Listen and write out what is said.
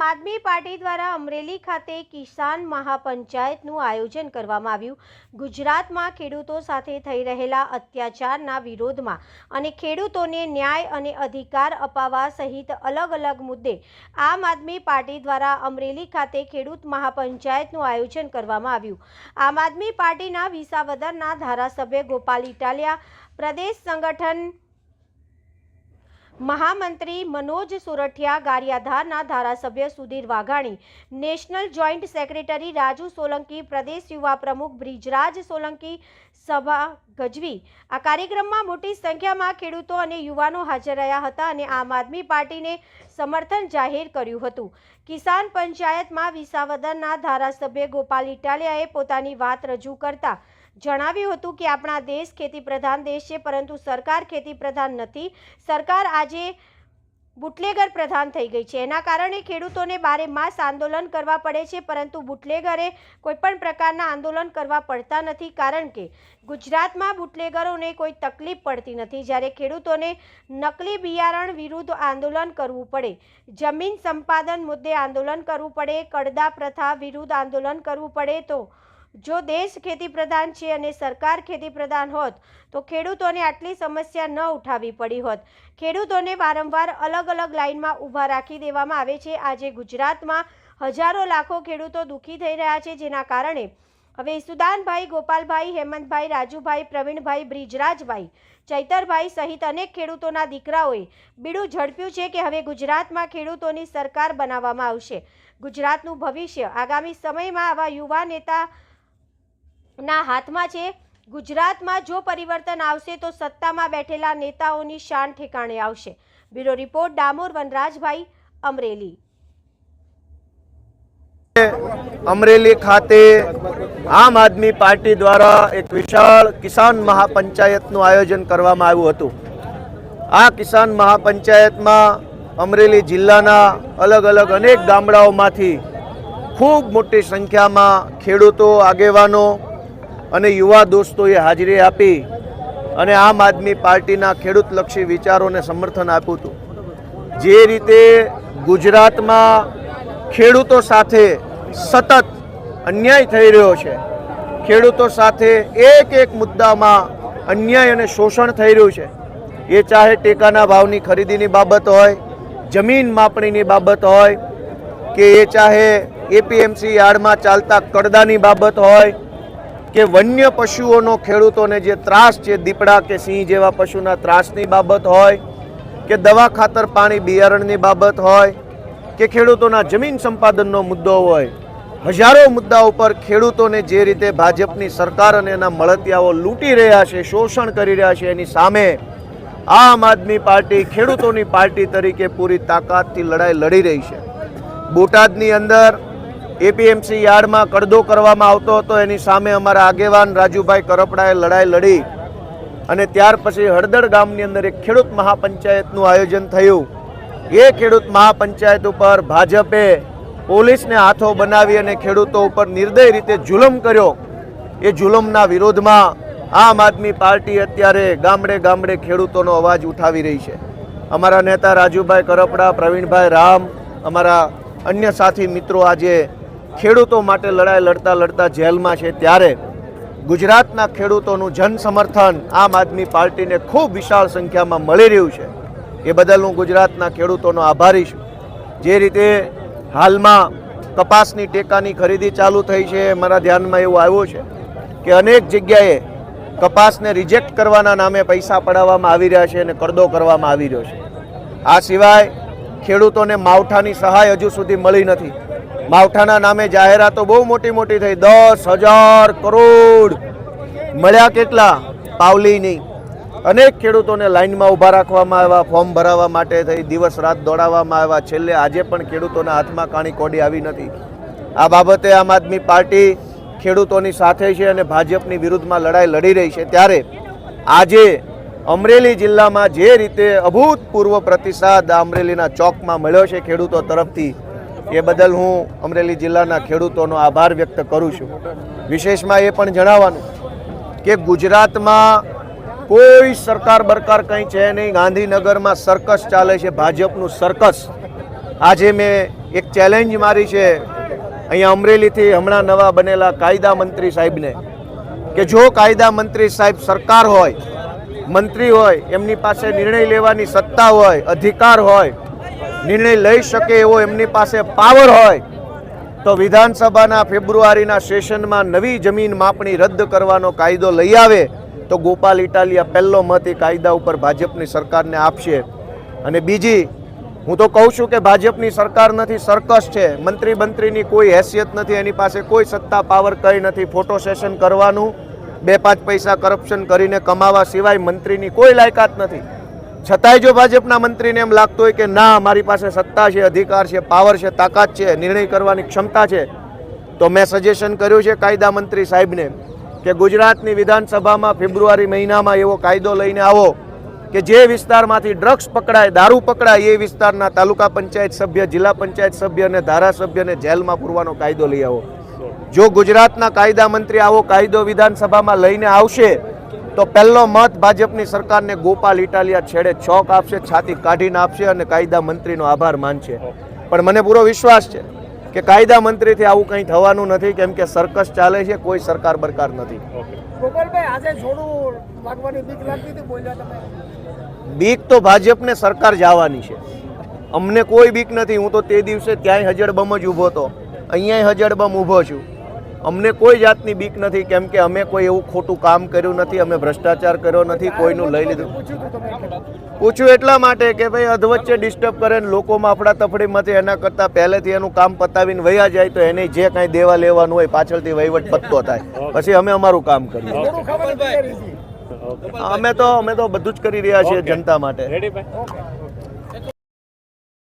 આમ આદમી પાર્ટી દ્વારા અમરેલી ખાતે કિસાન મહાપંચાયતનું આયોજન કરવામાં આવ્યું. ગુજરાતમાં ખેડૂતો સાથે થઈ રહેલા અત્યાચારના વિરોધમાં અને ખેડૂતોને ન્યાય અને અધિકાર અપાવવા સહિત અલગ અલગ મુદ્દે આમ આદમી પાર્ટી દ્વારા અમરેલી ખાતે ખેડૂત મહાપંચાયતનું આયોજન કરવામાં આવ્યું. આમ આદમી પાર્ટીના વિસાવદરના ધારાસભ્ય ગોપાલ ઇટાલિયા, પ્રદેશ સંગઠન મહામંત્રી મનોજ સોરઠિયા ગારિયાધારના ધારાસભ્ય Sudhir Vaghani, national joint secretary Raju Solanki, પ્રદેશ યુવા પ્રમુખ બ્રિજરાજ સોલંકી, સભા ગજવી. આ કાર્યક્રમમાં મોટી સંખ્યામાં ખેડૂતો અને યુવાનો હાજર રહ્યા હતા અને આમ આદમી પાર્ટીને સમર્થન જાહેર કર્યું હતું. કિસાન પંચાયતમાં વિસાવદરના ધારાસભ્ય ગોપાલ ઇટાલિયાએ પોતાની વાત રજૂ કરતા જણાવ્યું હતું કે આપણા દેશ ખેતી પ્રધાન દેશ છે, પરંતુ સરકાર ખેતી પ્રધાન નથી. સરકાર આજે બુટલેગર પ્રધાન થઈ ગઈ છે. એના કારણે ખેડૂતોને બારે માસ આંદોલન કરવા પડે છે, પરંતુ બુટલેગરે કોઈપણ પ્રકારના આંદોલન કરવા પડતા નથી, કારણ કે ગુજરાતમાં બુટલેગરોને કોઈ તકલીફ પડતી નથી. જ્યારે ખેડૂતોને નકલી બિયારણ વિરુદ્ધ આંદોલન કરવું પડે, જમીન સંપાદન મુદ્દે આંદોલન કરવું પડે કડદા પ્રથા વિરુદ્ધ આંદોલન કરવું પડે, તો જો દેશ ખેતી પ્રધાન છે અને સરકાર ખેતી પ્રધાન હોત, તો ખેડૂતોને આટલી સમસ્યા ન ઉઠાવવી પડી હોત. ખેડૂતોને વારંવાર અલગ અલગ લાઇનમાં ઊભા રાખી દેવામાં આવે છે. આજે ગુજરાતમાં હજારો લાખો ખેડૂતો દુઃખી થઈ રહ્યા છે, જેના કારણે હવે સુદાનભાઈ, ગોપાલભાઈ, હેમંતભાઈ, રાજુભાઈ, પ્રવીણભાઈ, બ્રિજરાજભાઈ, ચૈતરભાઈ સહિત અનેક ખેડૂતોના દીકરાઓએ બીડું ઝડપ્યું છે કે હવે ગુજરાતમાં ખેડૂતોની સરકાર બનાવવામાં આવશે. ગુજરાતનું ભવિષ્ય આગામી સમયમાં આવા યુવા નેતા ના હાથમાં છે. ગુજરાતમાં જો પરિવર્તન આવશે તો સત્તામાં બેઠેલા નેતાઓની શાન ઠેકાણે આવશે. Bureau report, Damor Vanrajbhai Amreli. Amreli ખાતે આમ આદમી પાર્ટી દ્વારા એક વિશાળ કિસાન મહાપંચાયતનું આયોજન કરવામાં આવ્યું હતું. આ કિસાન મહાપંચાયતમાં અમરેલી જિલ્લાના અલગ અલગ અનેક ગામડાઓમાંથી ખૂબ મોટી સંખ્યામાં ખેડૂતો, આગેવાનો અને યુવા દોસ્તોએ હાજરી આપી અને આમ આદમી પાર્ટીના ખેડૂતલક્ષી વિચારોને સમર્થન આપ્યું હતું. જે રીતે ગુજરાતમાં ખેડૂતો સાથે સતત અન્યાય થઈ રહ્યો છે, ખેડૂતો સાથે એક એક મુદ્દામાં અન્યાય અને શોષણ થઈ રહ્યું છે, એ ચાહે ટેકાના ભાવની ખરીદીની બાબત હોય, જમીન માપણીની બાબત હોય, કે એ ચાહે એપીએમસી યાર્ડમાં ચાલતા કડદાની બાબત હોય કે વન્ય પશુઓનો ખેડૂતોને જે ત્રાસ છે, દીપડા કે સિંહ જેવા પશુના ત્રાસની બાબત હોય, કે દવા ખાતર પાણી બિયારણની બાબત હોય, કે ખેડૂતોના જમીન સંપાદનનો મુદ્દો હોય, હજારો મુદ્દા ઉપર ખેડૂતોને જે રીતે ભાજપની સરકાર અને એના મળતિયાઓ લૂંટી રહ્યા છે, શોષણ કરી રહ્યા છે, એની સામે આમ આદમી પાર્ટી ખેડૂતોની પાર્ટી તરીકે પૂરી તાકાતથી લડાઈ લડી રહી છે. બોટાદની અંદર એપીએમસી યાર્ડમાં કડદો કરવામાં આવતો હતો. એની સામે અમારા આગેવાન રાજુભાઈ કરપડાએ લડાઈ લડી અને ત્યાર પછી હળદર ગામની અંદર એક ખેડૂત મહાપંચાયતનું આયોજન થયું. એ ખેડૂત મહાપંચાયત ઉપર ભાજપે પોલીસને હાથો બનાવી અને ખેડૂતો ઉપર નિર્દય રીતે જુલમ કર્યો. એ જુલમના વિરોધમાં આમ આદમી પાર્ટી અત્યારે ગામડે ગામડે ખેડૂતોનો અવાજ ઉઠાવી રહી છે. અમારા નેતા રાજુભાઈ કરપડા, પ્રવીણભાઈ રામ, અમારા અન્ય સાથી મિત્રો આજે ખેડૂતો માટે લડાઈ લડતા લડતા જેલમાં છે ત્યારે ગુજરાતના ખેડૂતોનું જન સમર્થન આમ આદમી પાર્ટીને ખૂબ વિશાળ સંખ્યામાં મળી રહ્યું છે. એ બદલ હું ગુજરાતના ખેડૂતોનો આભારી છું. જે રીતે હાલમાં કપાસની ટેકાની ખરીદી ચાલુ થઈ છે, મારા ધ્યાનમાં એવું આવ્યું છે કે અનેક જગ્યાએ કપાસને રિજેક્ટ કરવાના નામે પૈસા પડાવવામાં આવી રહ્યા છે અને કરદો કરવામાં આવી રહ્યો છે. આ સિવાય ખેડૂતોને માવઠાની સહાય હજુ સુધી મળી નથી. માવઠાના નામે જાહેરાતો બહુ મોટી મોટી થઈ. દસ હજાર કરોડ મળ્યા કેટલા? પાવલી નહીં અનેક ખેડૂતોને લાઈનમાં ઊભા રાખવામાં આવ્યા, ફોર્મ ભરાવવા માટે થઈ, દિવસ રાત દોડાવવામાં આવ્યા. છેલ્લે આજે પણ ખેડૂતોના હાથમાં કાણી કોડી આવી નથી. આ બાબતે આમ આદમી પાર્ટી ખેડૂતોની સાથે છે અને ભાજપની વિરુદ્ધમાં લડાઈ લડી રહી છે. ત્યારે આજે અમરેલી જિલ્લામાં જે રીતે અભૂતપૂર્વ પ્રતિસાદ અમરેલીના ચોકમાં મળ્યો છે ખેડૂતો તરફથી એ બદલ હું અમરેલી જિલ્લાના ખેડૂતોનો આભાર વ્યક્ત કરું છું. વિશેષમાં એ પણ જણાવવાનું કે ગુજરાતમાં કોઈ સરકાર બરકાર કંઈ છે નહીં. ગાંધીનગરમાં સર્કસ ચાલે છે, ભાજપનું સર્કસ. આજે મેં એક ચેલેન્જ મારી છે અહીંયા અમરેલીથી હમણાં નવા બનેલા કાયદા મંત્રી સાહેબને કે જો કાયદા મંત્રી સાહેબ સરકાર હોય, મંત્રી હોય, એમની પાસે નિર્ણય લેવાની સત્તા હોય, અધિકાર હોય નિર્ણય લઈ શકે એવો એમની પાસે પાવર હોય, તો વિધાનસભાના ફેબ્રુઆરીના સેશનમાં નવી જમીન માપણી રદ કરવાનો કાયદો લઈ આવે, તો ગોપાલ ઇટાલિયા પહેલો મત એ કાયદા ઉપર ભાજપની સરકારને આપશે. અને બીજી, હું તો કહું છું કે ભાજપની સરકાર નથી, સર્કસ છે. મંત્રી મંત્રીની કોઈ હેસિયત નથી, એની પાસે કોઈ સત્તા પાવર કંઈ નથી. ફોટો સેશન કરવાનું, બે પાંચ પૈસા કરપ્શન કરીને કમાવા સિવાય મંત્રીની કોઈ લાયકાત નથી. છતાંય જો ભાજપના મંત્રીને એમ લાગતું હોય કે ના, મારી પાસે સત્તા છે, અધિકાર છે, પાવર છે, તાકાત છે, નિર્ણય કરવાની ક્ષમતા છે, તો મેં સજેશન કર્યું છે કાયદા મંત્રી સાહેબને કે ગુજરાતની વિધાનસભામાં ફેબ્રુઆરી મહિનામાં એવો કાયદો લઈને આવો કે જે વિસ્તારમાંથી ડ્રગ્સ પકડાય, દારૂ પકડાય, એ વિસ્તારના તાલુકા પંચાયત સભ્ય, જિલ્લા પંચાયત સભ્ય અને ધારાસભ્યને જેલમાં પૂરવાનો કાયદો લઈ આવો. જો ગુજરાતના કાયદા મંત્રી આવો કાયદો વિધાનસભામાં લઈને આવશે તો પહેલો મત ભાજપની સરકારને ગોપાલ ઇટાલિયા છેડે છોક આપશે છાતી કાઢીને આપશે અને કાયદા મંત્રીનો આભાર માનશે. પણ મને પૂરો વિશ્વાસ છે કે કાયદા મંત્રીથી આવું કંઈ થવાનું નથી કેમ કે સર્કસ ચાલે છે કોઈ સરકાર બરકાર નથી. બીક તો ભાજપને સરકાર જવાની છે. અમને કોઈ બીક નથી હું તો તે દિવસે ત્યાંય હજડબમ જ ઊભો હતો. અહીંયા હજડબમ ઊભો છું. અમને કોઈ જાતની બીક નથી કેમ કે અમે કોઈ એવું ખોટું કામ કર્યું નથી અમે ભ્રષ્ટાચાર કર્યો નથી કોઈનું લઈ લીધું. પૂછ્યું એટલા માટે કે ભાઈ અધવચ્ચે ડિસ્ટર્બ કરે ને લોકોમાં આપણા તફડીમાંથી એના કરતાં પહેલેથી એનું કામ પતાવીને વયા જાય તો એને જે કાંઈ દેવા લેવાનું હોય પાછળથી વહીવટ પત્તો થાય. પછી અમે અમારું કામ કરીએ. અમે તો અમે તો બધું જ કરી રહ્યા છીએ જનતા માટે. રેડી ભાઈ? ઓકે